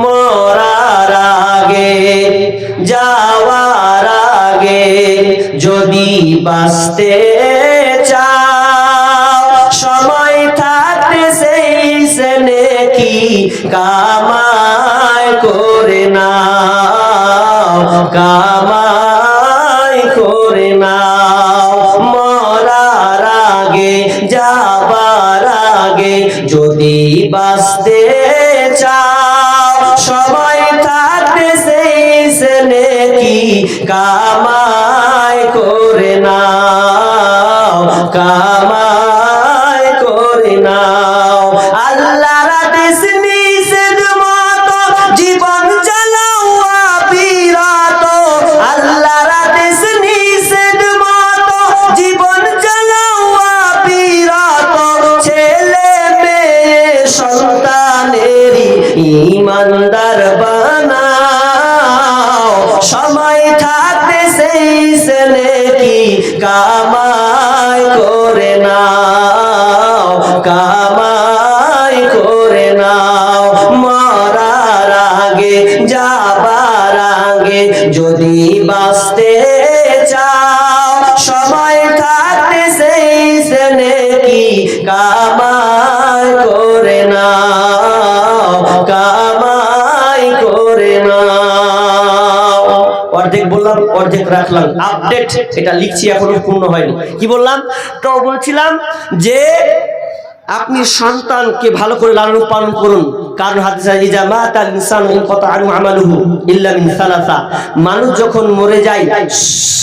মরার আগে, যাওয়ার আগে যদি বাঁচতে চাও, সময় থাকতে সেই সেনে কি কামাই করে নাও, কামাই করে নাও। মরার আগে যাবার আগে যদি বাঁচতে চাও কামাই করে নাও। আল্লাহর আদেশ নিষেধ মতো জীবন চালাও বিরত আল্লাহর আদেশ নিষেধ মতো জীবন চালাও বিরত ছেলে মেয়ে সন্তানেরই ইমানদার বানাও। সময় থাকতে সেই ছেলে কি কামাই কামাই করে নাও। মরার আগে, যাবার আগে যদি বাঁচতে চাও, সময় থাকতে সেই সেনে কি কামাই করে নাও? কামাই করে নাও। অর্ধেক বললাম, অর্ধেক রাখলাম। আপডেট এটা লিখছি এখনও পূর্ণ হয়নি। কি বললাম? তো বলছিলাম যে আপনি সন্তানকে ভালো করে লালন পালন করুন। কারণ মিন মানুষ যখন মরে যায়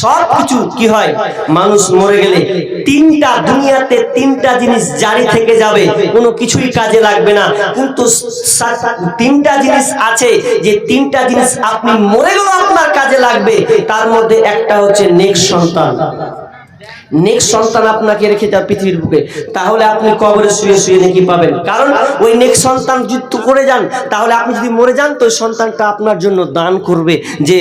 সব কিছু কি হয়? মানুষ মরে গেলে তিনটা দুনিয়াতে তিনটা জিনিস জারি থেকে যাবে, কোনো কিছুই কাজে লাগবে না। কিন্তু তিনটা জিনিস আছে, যে তিনটা জিনিস আপনি মরে গেলেও আপনার কাজে লাগবে, তার মধ্যে একটা হচ্ছে নেক্সট সন্তান। নেক্সট সন্তান আপনাকে রেখে যা পৃথিবীর বুকে, তাহলে আপনি কবরে শুয়ে শুয়ে নাকি পাবেন। কারণ ওই নেক্সট সন্তান যুদ্ধ করে যান, তাহলে আপনি যদি মরে যান, তো ওই সন্তানটা আপনার জন্য দান করবে যে,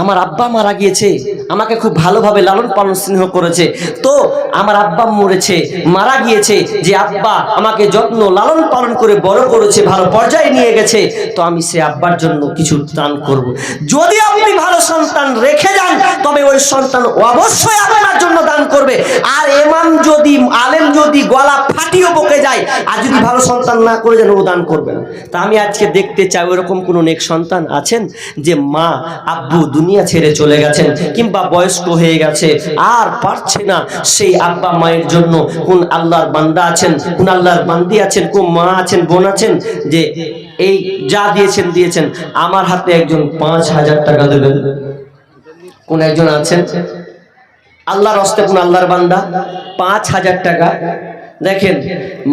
আমার আব্বা মারা গিয়েছে আমাকে খুব ভালোভাবে লালন পালন স্নেহ করেছে তো আমার আব্বা মরেছে, মারা গিয়েছে, যে আব্বা আমাকে যত্ন লালন পালন করে বড় করেছে, ভালো পর্যায়ে নিয়ে গেছে, তো আমি সে আব্বার জন্য কিছু দান করব। যদি আপনি ভালো সন্তান রেখে যান, তবে ওই সন্তান অবশ্যই আপনার জন্য দান করবে আর এমাম যদি, আলেম যদি গলা ফাটিয়ে বকে যায়, আর যদি ভালো সন্তান না করে যেন দান করবে না। তা আমি আজকে দেখতে চাই, ওরকম কোনো নেক সন্তান আছেন যে মা, আব্বু দুনিয়া ছেড়ে চলে গেছেন, কিংবা বয়স্ক হয়ে গেছে, আর পারছে না সেই আব্বা মায়ের জন্য কোন আল্লাহর বান্দা আছেন, কোন আল্লাহর বান্দি আছেন, কোন মা আছেন, বোন আছেন, যে এই যা দিয়েছেন দিয়েছেন, আমার হাতে একজন পাঁচ হাজার টাকা দেবেন। কোন একজন আছেন? আল্লাহর হস্তে কোন আল্লাহর বান্দা? পাঁচ হাজার টাকা। দেখেন,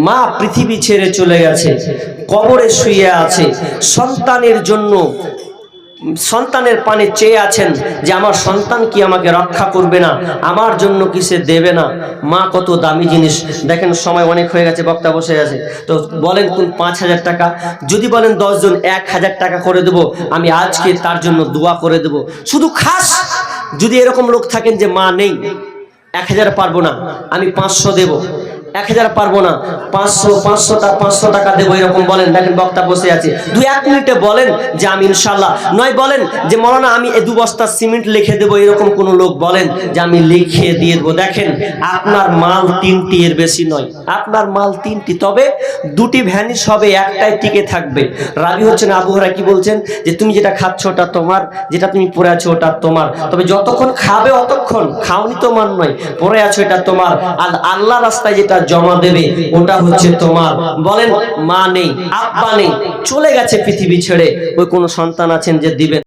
মা পৃথিবী ছেড়ে চলে গেছে, কবরে শুয়ে আছে, সন্তানের জন্য, সন্তানের পানে চেয়ে আছেন যে আমার সন্তান কি আমাকে রক্ষা করবে না, আমার জন্য কি সে দেবে না? মা কত দামি জিনিস। দেখেন, সময় অনেক হয়ে গেছে, বক্তা বসে আছে। তো বলেন কোন পাঁচ হাজার টাকা? যদি বলেন দশজন এক হাজার টাকা করে দেব, আমি আজকে তার জন্য দোয়া করে দেব। শুধু খাস, যদি এরকম লোক থাকেন যে মা নেই, এক হাজার পারব না, আমি পাঁচশো দেবো। এক হাজার পারব না। পাঁচশো পাঁচশো পাঁচশো টাকা দেবো, এরকম বলেন। দেখেন বক্তা বসে আছে। দু এক মিনিটে বলেন যে আমি ইনশাল্লাহ নয় বলেন যে, মৌলানা, আমি এ দু বস্তা সিমেন্ট লিখে দেবো, এরকম কোনো লোক বলেন যে, আমি লিখে দিয়ে দেবো। দেখেন, আপনার মাল তিনটি এর বেশি নয়। আপনার মাল তিনটি। তবে দুটি ভ্যানিশ হবে, একটাই টিকে থাকবে। রাবি হচ্ছেন আবহাওয়া কি বলছেন? যে, তুমি যেটা খাচ্ছ, ওটা তোমার। যেটা তুমি পরে আছো, ওটা তোমার। তবে যতক্ষণ খাবে, অতক্ষণ। খাওনি তোমার নয়, পরে আছো, এটা তোমার। আর আল্লাহ রাস্তায় যেটা জমা দেবে, ওটা হচ্ছে তোমার। বলেন, মা নেই, আব্বা নেই, চলে গেছে পৃথিবী ছেড়ে। ওই কোনো সন্তান আছেন যে দিবেন